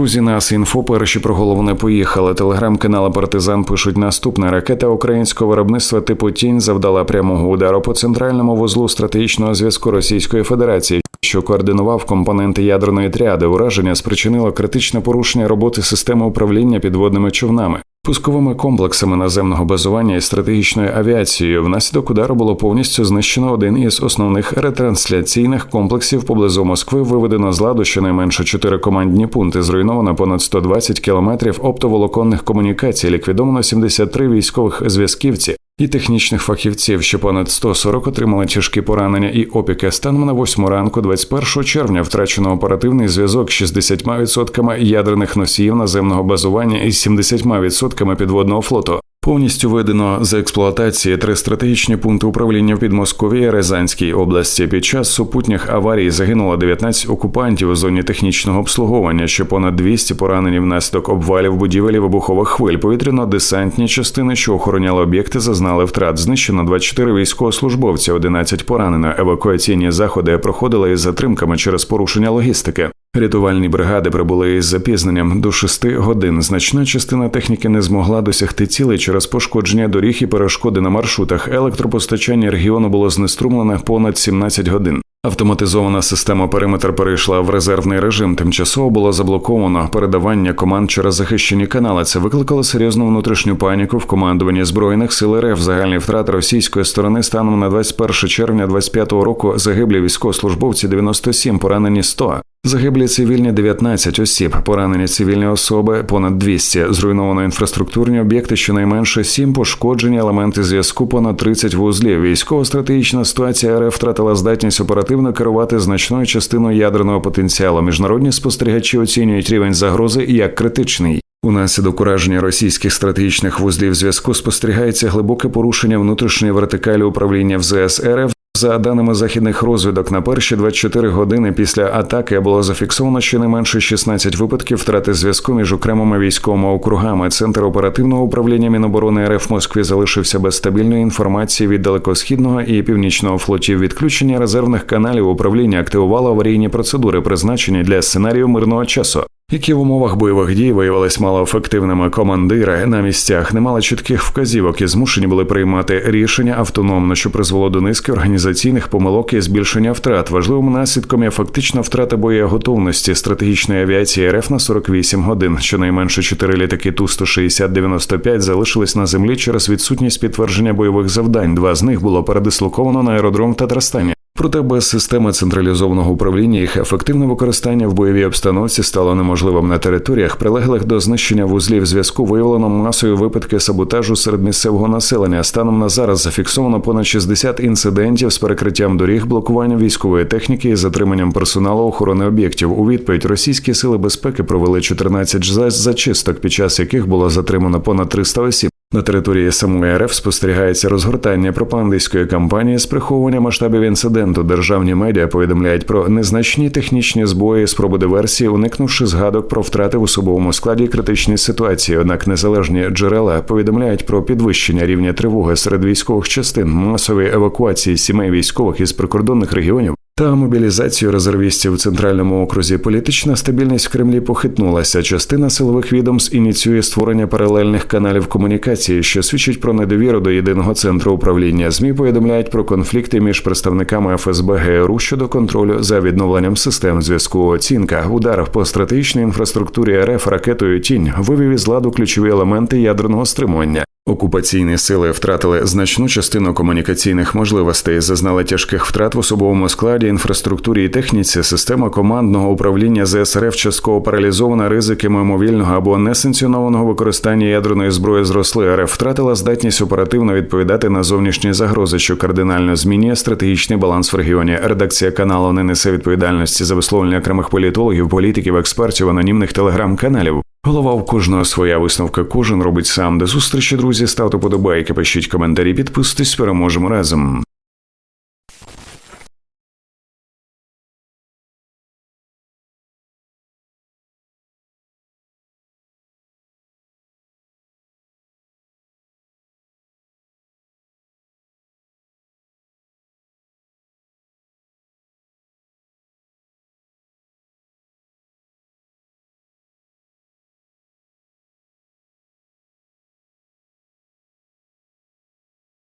Друзі, нас інфо перші про головне поїхали. Телеграм-канали Партизан пишуть наступне. Ракета українського виробництва типу Тінь завдала прямого удару по центральному вузлу стратегічного зв'язку Російської Федерації, що координував компоненти ядерної тріади. Ураження спричинило критичне порушення роботи системи управління підводними човнами. Пусковими комплексами наземного базування і стратегічною авіацією внаслідок удару було повністю знищено один із основних ретрансляційних комплексів поблизу Москви. Виведено з ладу щонайменше чотири командні пункти. Зруйновано понад 120 кілометрів оптоволоконних комунікацій. Ліквідовано 73 військових зв'язківці і технічних фахівців. що понад 140 отримали тяжкі поранення і опіки. Станом на 8 ранку, 21 червня, втрачено оперативний зв'язок з 60% ядерних носіїв наземного базування і 70% підводного флоту. Повністю видано з експлуатації три стратегічні пункти управління в Підмосков'ї Рязанській області. Під час супутніх аварій загинуло 19 окупантів у зоні технічного обслуговування, ще понад 200 поранені внаслідок обвалів будівель і вибухових хвиль. Повітряно-десантні частини, що охороняли об'єкти, зазнали втрат. Знищено 24 військовослужбовця, 11 поранено. Евакуаційні заходи проходили із затримками через порушення логістики. Рятувальні бригади прибули із запізненням до 6 годин. Значна частина техніки не змогла досягти цілей через пошкодження доріг і перешкоди на маршрутах. Електропостачання регіону було знеструмлене понад 17 годин. Автоматизована система периметр перейшла в резервний режим. Тимчасово було заблоковано передавання команд через захищені канали. Це викликало серйозну внутрішню паніку в командуванні збройних сил РФ. Загальні втрати російської сторони станом на 21 червня 25 року загиблі військовослужбовці 97, поранені 100. Загиблі цивільні 19 осіб, поранені цивільні особи понад 200, зруйновано інфраструктурні об'єкти, щонайменше 7 пошкоджені елементи зв'язку, понад 30 вузлів. Військово-стратегічна ситуація РФ втратила здатність оперативно керувати значною частиною ядерного потенціалу. Міжнародні спостерігачі оцінюють рівень загрози як критичний. Унаслідок ураження російських стратегічних вузлів зв'язку спостерігається глибоке порушення внутрішньої вертикалі управління в РФ. За даними західних розвідок, на перші 24 години після атаки було зафіксовано щонайменше 16 випадків втрати зв'язку між окремими військовими округами. Центр оперативного управління Міноборони РФ Москві залишився без стабільної інформації від далекосхідного і північного флотів. Відключення резервних каналів управління активувало аварійні процедури, призначені для сценарію мирного часу. Які в умовах бойових дій виявились малоефективними командири на місцях, не мали чітких вказівок і змушені були приймати рішення автономно, що призвело до низки організаційних помилок і збільшення втрат. Важливим наслідком є фактична втрата боєготовності стратегічної авіації РФ на 48 годин. Щонайменше чотири літаки ту 160 95 залишились на землі через відсутність підтвердження бойових завдань. Два з них було передислоковано на аеродром в Татарстані. Проте без системи централізованого управління їх ефективне використання в бойовій обстановці стало неможливим на територіях, прилеглих до знищення вузлів зв'язку, виявлено масові випадки саботажу серед місцевого населення. Станом на зараз зафіксовано понад 60 інцидентів з перекриттям доріг, блокуванням військової техніки і затриманням персоналу охорони об'єктів. У відповідь російські сили безпеки провели 14 зачисток, під час яких було затримано понад 300 осіб. На території самої РФ спостерігається розгортання пропагандистської кампанії з приховування масштабів інциденту. Державні медіа повідомляють про незначні технічні збої, спроби диверсії, уникнувши згадок про втрати в особовому складі критичної ситуації. Однак незалежні джерела повідомляють про підвищення рівня тривоги серед військових частин, масові евакуації сімей військових із прикордонних регіонів та мобілізацію резервістів в центральному окрузі політична стабільність в Кремлі похитнулася. Частина силових відомств ініціює створення паралельних каналів комунікації, що свідчить про недовіру до єдиного центру управління. Змі повідомляють про конфлікти між представниками ФСБ ГРУ щодо контролю за відновленням систем зв'язку. Оцінка удар по стратегічній інфраструктурі РФ ракетою Тінь вивів із ладу ключові елементи ядерного стримування. Окупаційні сили втратили значну частину комунікаційних можливостей, зазнали тяжких втрат в особовому складі, інфраструктурі і техніці. Система командного управління ЗСРФ частково паралізована ризики мимовільного або несанкціонованого використання ядерної зброї зросли. РФ втратила здатність оперативно відповідати на зовнішні загрози, що кардинально змінює стратегічний баланс в регіоні. Редакція каналу не несе відповідальності за висловлення окремих політологів, політиків, експертів, анонімних телеграм-каналів. Голова у кожного своя висновка. Кожен робить сам. До зустрічі, друзі. Ставте подобайки, пишіть коментарі, підписуйтесь, переможемо разом.